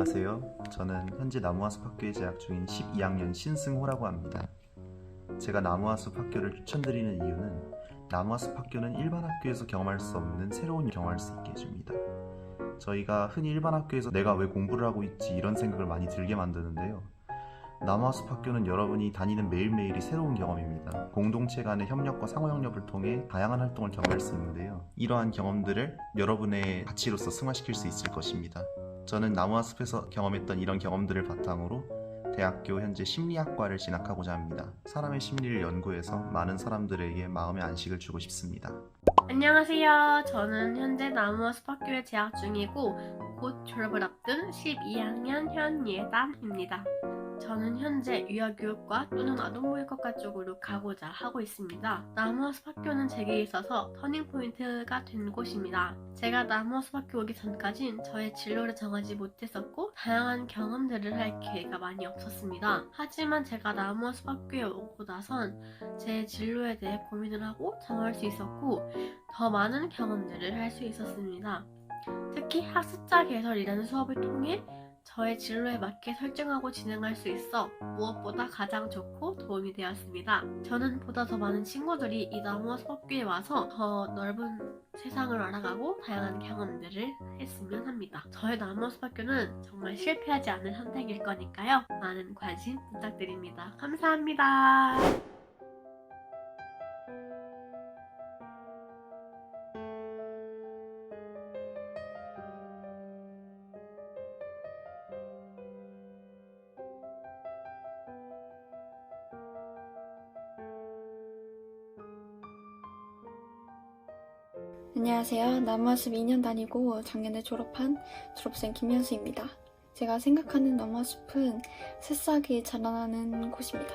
안녕하세요. 저는 현재 나무화숲 학교에 재학 중인 12학년 신승호라고 합니다. 제가 나무화숲 학교를 추천드리는 이유는 나무화숲 학교는 일반 학교에서 경험할 수 없는 새로운 경험을 할수 있게 해줍니다. 저희가 흔히 일반 학교에서 내가 왜 공부를 하고 있지 이런 생각을 많이 들게 만드는데요. 나무화숲 학교는 여러분이 다니는 매일매일이 새로운 경험입니다. 공동체 간의 협력과 상호 협력을 통해 다양한 활동을 경험할 수 있는데요. 이러한 경험들을 여러분의 가치로서 승화시킬 수 있을 것입니다. 저는 나무화숲에서 경험했던 이런 경험들을 바탕으로 대학교 현재 심리학과를 진학하고자 합니다. 사람의 심리를 연구해서 많은 사람들에게 마음의 안식을 주고 싶습니다. 안녕하세요. 저는 현재 나무아숲 학교에 재학 중이고 곧 졸업을 앞둔 12학년 현예담입니다. 저는 현재 유아교육과 또는 아동보육학과 쪽으로 가고자 하고 있습니다. 나무아숲 학교는 제게 있어서 터닝포인트가 된 곳입니다. 제가 나무아숲 학교 오기 전까진 저의 진로를 정하지 못했었고 다양한 경험들을 할 기회가 많이 없었습니다. 하지만 제가 나무아숲 학교에 오고 나선 제 진로에 대해 고민을 하고 정할 수 있었고 더 많은 경험들을 할 수 있었습니다. 특히 학습자 개설이라는 수업을 통해 저의 진로에 맞게 설정하고 진행할 수 있어 무엇보다 가장 좋고 도움이 되었습니다. 저는 보다 더 많은 친구들이 이 나무와 수업교에 와서 더 넓은 세상을 알아가고 다양한 경험들을 했으면 합니다. 저의 나무와 수학교는 정말 실패하지 않을 선택일 거니까요. 많은 관심 부탁드립니다. 감사합니다. 안녕하세요. 남아숲 2년 다니고 작년에 졸업한 졸업생 김현수입니다. 제가 생각하는 남아숲은 새싹이 자라나는 곳입니다.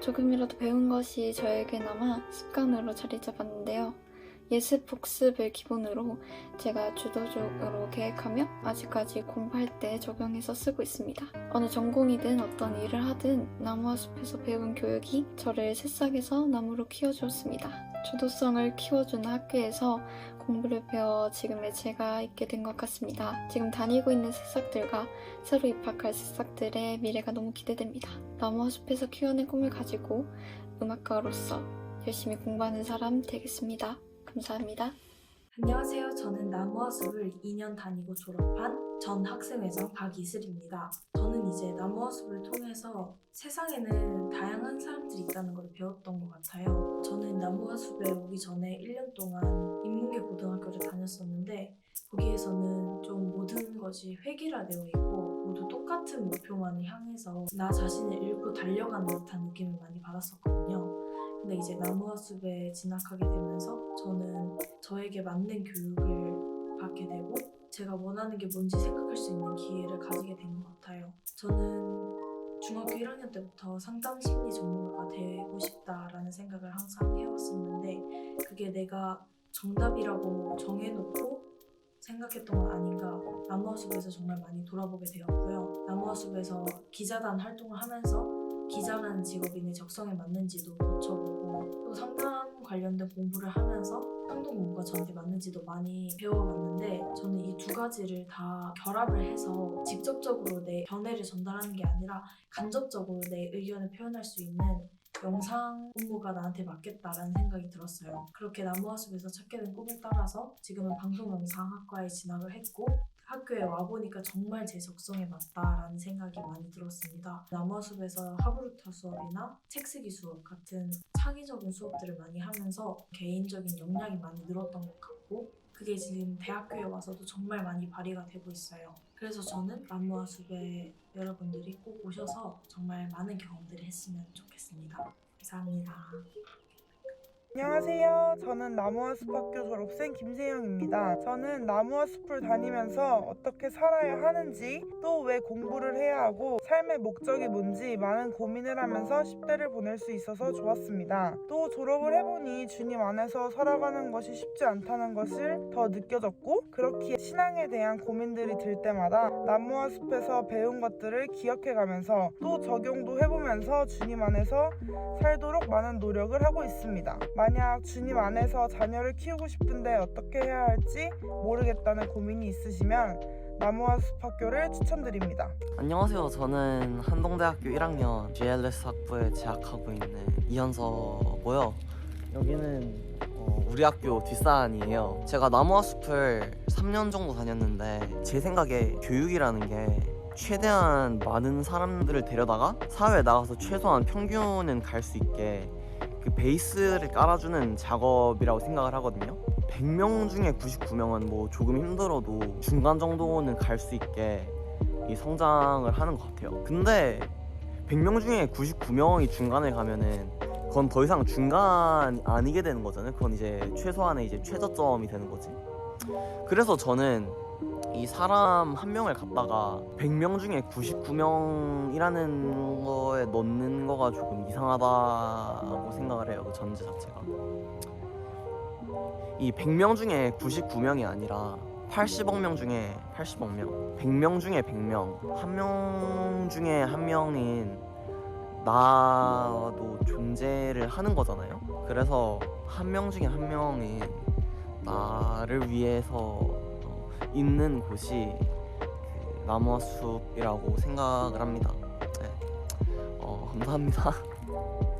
조금이라도 배운 것이 저에게나마 습관으로 자리 잡았는데요. 예습 복습을 기본으로 제가 주도적으로 계획하며 아직까지 공부할 때 적용해서 쓰고 있습니다. 어느 전공이든 어떤 일을 하든 나무와 숲에서 배운 교육이 저를 새싹에서 나무로 키워주었습니다. 주도성을 키워주는 학교에서 공부를 배워 지금의 제가 있게 된 것 같습니다. 지금 다니고 있는 새싹들과 새로 입학할 새싹들의 미래가 너무 기대됩니다. 나무와 숲에서 키워낸 꿈을 가지고 음악가로서 열심히 공부하는 사람 되겠습니다. 감사합니다. 안녕하세요. 저는 나무화숲을 2년 다니고 졸업한 전 학생회장 박이슬입니다. 저는 이제 나무화숲을 통해서 세상에는 다양한 사람들이 있다는 걸 배웠던 것 같아요. 나무화숲에 오기 전에 1년 동안 인문계 고등학교를 다녔었는데 거기에서는 좀 모든 것이 획일화되어 있고 모두 똑같은 목표만을 향해서 나 자신을 잃고 달려가는 듯한 느낌을 많이 받았었거든요. 근데 이제 나무화숲에 진학하게 되면서 저는 저에게 맞는 교육을 받게 되고 제가 원하는 게 뭔지 생각할 수 있는 기회를 가지게 된 것 같아요. 저는 중학교 1학년 때부터 상담 심리 전문가가 되고 싶다라는 생각을 항상 해왔었는데 그게 내가 정답이라고 정해놓고 생각했던 건 아닌가 나무화숲에서 정말 많이 돌아보게 되었고요. 나무화숲에서 기자단 활동을 하면서 기자라는 직업이 내 적성에 맞는지도 고쳐보고 또 상담 관련된 공부를 하면서 상담 공부가 저한테 맞는지도 많이 배워봤는데 저는 이 두 가지를 다 결합을 해서 직접적으로 내 견해를 전달하는 게 아니라 간접적으로 내 의견을 표현할 수 있는 영상 공부가 나한테 맞겠다라는 생각이 들었어요. 그렇게 나무화숲에서 찾게 된 꿈을 따라서 지금은 방송영상학과에 진학을 했고 학교에 와보니까 정말 제 적성에 맞다라는 생각이 많이 들었습니다. 나무숲에서 하브루타 수업이나 책쓰기 수업 같은 창의적인 수업들을 많이 하면서 개인적인 역량이 많이 늘었던 것 같고 그게 지금 대학교에 와서도 정말 많이 발휘가 되고 있어요. 그래서 저는 나무숲에 여러분들이 꼭 오셔서 정말 많은 경험들을 했으면 좋겠습니다. 감사합니다. 안녕하세요. 저는 나무와 숲학교 졸업생 김세영입니다. 저는 나무와 숲을 다니면서 어떻게 살아야 하는지 또 왜 공부를 해야 하고 삶의 목적이 뭔지 많은 고민을 하면서 10대를 보낼 수 있어서 좋았습니다. 또 졸업을 해보니 주님 안에서 살아가는 것이 쉽지 않다는 것을 더 느껴졌고 그렇기에 신앙에 대한 고민들이 들 때마다 나무와 숲에서 배운 것들을 기억해가면서 또 적용도 해보면서 주님 안에서 살도록 많은 노력을 하고 있습니다. 만약 주님 안에서 자녀를 키우고 싶은데 어떻게 해야 할지 모르겠다는 고민이 있으시면 나무와 숲 학교를 추천드립니다. 안녕하세요. 저는 한동대학교 1학년 GLS 학부에 재학하고 있는 이현서고요. 여기는 어, 우리 학교 뒷산이에요. 제가 나무와 숲을 3년 정도 다녔는데 제 생각에 교육이라는 게 최대한 많은 사람들을 데려다가 사회에 나가서 최소한 평균은 갈 수 있게 그 베이스를 깔아주는 작업이라고 생각을 하거든요. 100명 중에 99명은 뭐 조금 힘들어도 중간 정도는 갈 수 있게 이 성장을 하는 것 같아요. 근데 100명 중에 99명이 중간에 가면은 그건 더 이상 중간이 아니게 되는 거잖아요. 그건 이제 최소한의 이제 최저점이 되는 거지. 그래서 저는 이 사람 한 명을 갖다가 100명 중에 99명이라는 거에 넣는 거가 조금 이상하다고 생각을 해요. 그 전제 자체가. 이 100명 중에 99명이 아니라 80억 명 중에 80억 명, 100명 중에 100명, 한 명 중에 한 명인 나도 존재를 하는 거잖아요. 그래서 한 명 중에 한 명인 나를 위해서 어, 있는 곳이 그 나무와 숲이라고 생각을 합니다. 네. 어, 감사합니다.